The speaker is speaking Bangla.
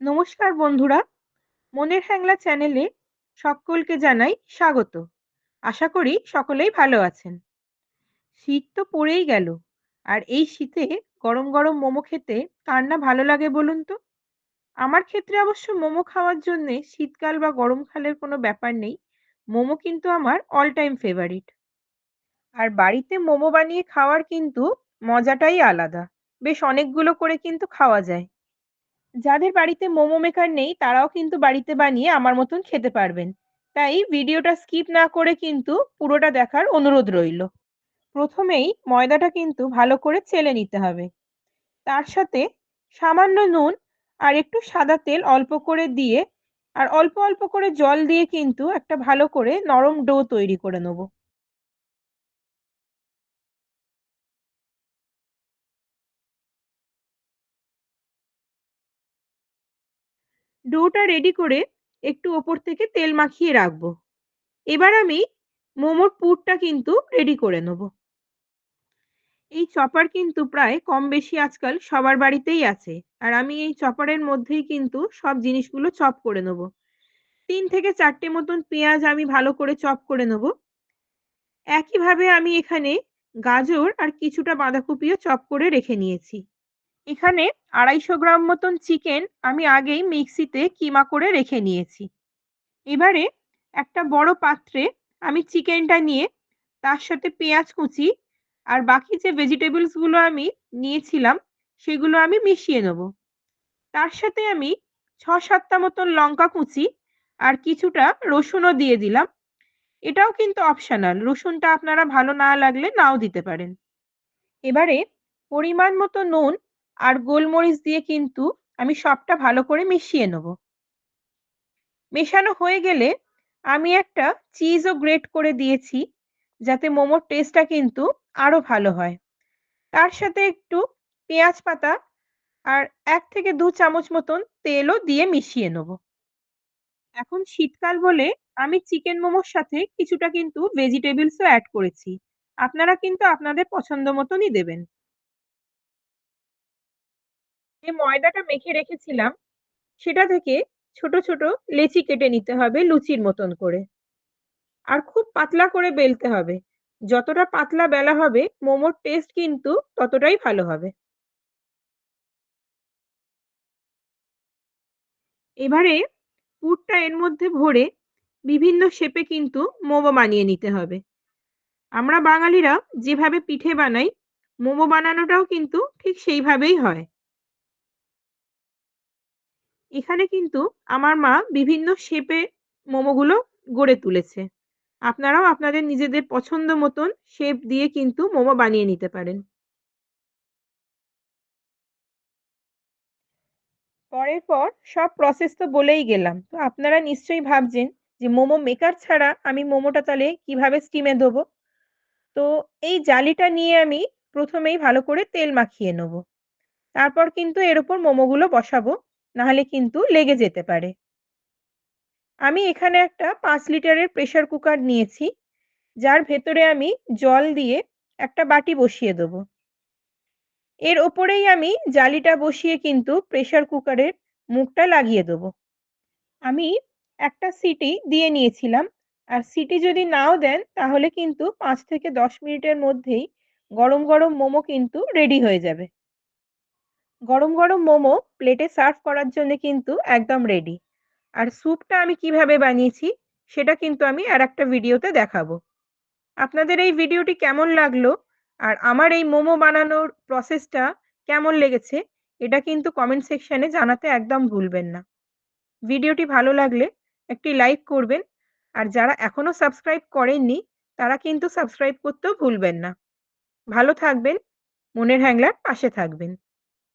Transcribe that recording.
নমস্কার বন্ধুরা। মনের হ্যাংলা চ্যানেলে সকলকে জানাই স্বাগত। আশা করি সকলেই ভালো আছেন। শীত তো পড়েই গেল। আর এই শীতে গরম গরম মোমো খেতে কার না ভালো লাগে বলুন তো? আমার ক্ষেত্রে অবশ্য মোমো খাওয়ার জন্যে শীতকাল বা গরমকালের কোনো ব্যাপার নেই। মোমো কিন্তু আমার অল টাইম ফেভারিট আর বাড়িতে মোমো বানিয়ে খাওয়ার কিন্তু মজাটাই আলাদা। বেশ অনেকগুলো করে কিন্তু খাওয়া যায়। যাদের বাড়িতে মোমো মেকার নেই, তারাও কিন্তু বাড়িতে বানিয়ে আমার মতন খেতে পারবেন। তাই ভিডিওটা স্কিপ না করে কিন্তু পুরোটা দেখার অনুরোধ রইল। প্রথমেই ময়দাটা কিন্তু ভালো করে চেলে নিতে হবে। তার সাথে সামান্য নুন আর একটু সাদা তেল অল্প করে দিয়ে, আর অল্প অল্প করে জল দিয়ে কিন্তু একটা ভালো করে নরম ডো তৈরি করে নেব। ডোটা রেডি করে একটু ওপর থেকে তেল মাখিয়ে রাখব। এবার আমি মোমোর পুরটা কিন্তু রেডি করে নেব। এই চপার কিন্তু প্রায় কম বেশি আজকাল সবার বাড়িতেই আছে। আর আমি এই চপারের মধ্যেই কিন্তু সব জিনিসগুলো চপ করে নেব। তিন থেকে চারটে মতন পেঁয়াজ আমি ভালো করে চপ করে নেব। একইভাবে আমি এখানে গাজর আর কিছুটা বাঁধাকপিও চপ করে রেখে নিয়েছি। এখানে আড়াইশো গ্রাম মতন চিকেন আমি আগেই মিক্সিতে কিমা করে রেখে নিয়েছি। এবারে একটা বড় পাত্রে আমি চিকেনটা নিয়ে তার সাথে পেঁয়াজ কুচি আর বাকি যে ভেজিটেবলসগুলো আমি নিয়েছিলাম সেগুলো আমি মিশিয়ে নেব। তার সাথে আমি ছ সাতটা মতন লঙ্কা কুচি আর কিছুটা রসুনও দিয়ে দিলাম। এটাও কিন্তু অপশনাল, রসুনটা আপনারা ভালো না লাগলে নাও দিতে পারেন। এবারে পরিমাণ মতো নুন আর গোলমরিচ দিয়ে কিন্তু আমি সবটা ভালো করে মিশিয়ে নেব। মেশানো হয়ে গেলে আমি একটা চিজও গ্রেট করে দিয়েছি, যাতে মোমোর টেস্টটা কিন্তু আরও ভালো হয়। তার সাথে একটু পেঁয়াজ পাতা আর এক থেকে দু চামচ মতন তেলও দিয়ে মিশিয়ে নেব। এখন শীতকাল বলে আমি চিকেন মোমোর সাথে কিছুটা কিন্তু ভেজিটেবলসও অ্যাড করেছি। আপনারা কিন্তু আপনাদের পছন্দ মতনই দেবেন। যে ময়দাটা মেখে রেখেছিলাম, সেটা থেকে ছোট ছোট লেচি কেটে নিতে হবে লুচির মতন করে। আর খুব পাতলা করে বেলতে হবে। যতটা পাতলা বেলা হবে, মোমোর টেস্ট কিন্তু ততটাই ভালো হবে। এবারে পুরটা এর মধ্যে ভরে বিভিন্ন শেপে কিন্তু মোমো বানিয়ে নিতে হবে। আমরা বাঙালিরা যেভাবে পিঠে বানাই, মোমো বানানোটাও কিন্তু ঠিক সেইভাবেই হয়। এখানে কিন্তু আমার মা বিভিন্ন শেপে মোমোগুলো গড়ে তুলেছে। আপনারাও আপনাদের নিজেদের পছন্দ মতন শেপ দিয়ে কিন্তু মোমো বানিয়ে নিতে পারেন। পরের পর সব প্রসেস তো বলেই গেলাম। তো আপনারা নিশ্চয়ই ভাবছেন যে মোমো মেকার ছাড়া আমি মোমোটা তাহলে কীভাবে স্টিমে দেবো তো এই জালিটা নিয়ে আমি প্রথমেই ভালো করে তেল মাখিয়ে নেব। তারপর কিন্তু এর ওপর মোমোগুলো বসাবো। নাহলে কিন্তু লেগে যেতে পারে। আমি এখানে একটা পাঁচ লিটারের প্রেশার কুকার নিয়েছি, যার ভেতরে আমি জল দিয়ে একটা বাটি বসিয়ে দেব। এর ওপরেই আমি জালিটা বসিয়ে কিন্তু প্রেশার কুকারের মুখটা লাগিয়ে দেব। আমি একটা সিটি দিয়ে নিয়েছিলাম, আর সিটি যদি নাও দেন তাহলে কিন্তু পাঁচ থেকে দশ মিনিটের মধ্যেই গরম গরম মোমো কিন্তু রেডি হয়ে যাবে। গরম গরম মোমো প্লেটে সার্ভ করার জন্য কিন্তু একদম রেডি আর স্যুপটা আমি কীভাবে বানিয়েছি সেটা কিন্তু আমি আর একটা ভিডিওতে দেখাবো। আপনাদের এই ভিডিওটি কেমন লাগল? আর আমার এই মোমো বানানোর প্রসেসটা কেমন লেগেছে? এটা কিন্তু কমেন্ট সেকশানে জানাতে একদম ভুলবেন না। ভিডিওটি ভালো লাগলে একটি লাইক করবেন। আর যারা এখনও সাবস্ক্রাইব করেননি, তারা কিন্তু সাবস্ক্রাইব করতেও ভুলবেন না। ভালো থাকবেন, মনের হ্যাংলার পাশে থাকবেন।